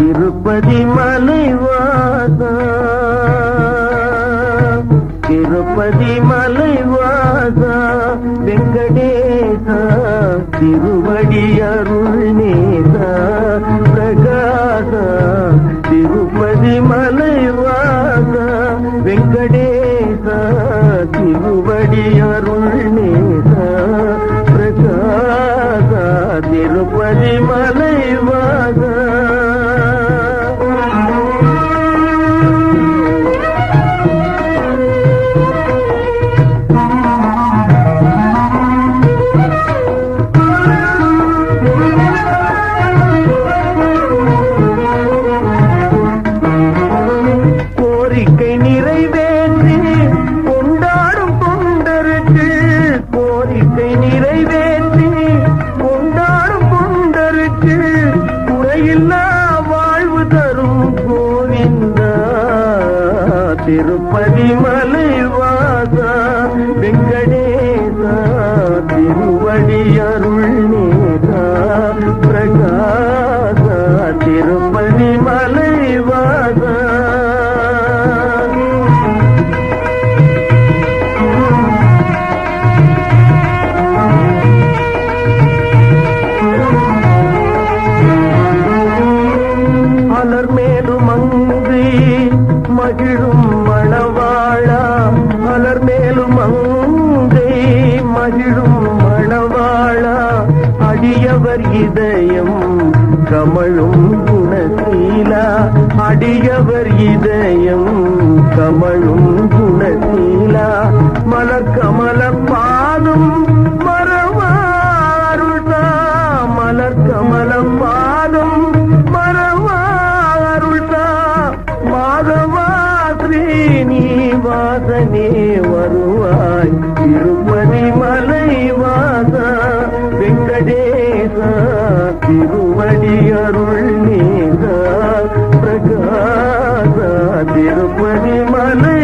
திருப்பதி மலைவாதா திருப்பதி மலைவாதா வெங்கடேசா திருவடி அருள் நேதா பிரகாசா திருப்பதி மலைவாதா வெங்கடேசா திருவடி அருள் நேதா பிரகாசா திருப்பதி மலைவாதா திருப்பதி மலைவா மகிழும் மணவாழா மலர் மேலும் அங்கே மகிழும் மணவாழா அடியவர் இதயம் கமழும் குணசீலா அடியவர் இதயம் கமழும் குணசீலா மலர் கமல பாதம் மரவாருடா மலர் கமல நீ வாசனே வருவாய். திருப்பதி மலை வாசா வெங்கடேசா திருவடி அருள் நீதா பிரகாசா திருப்பதி மலை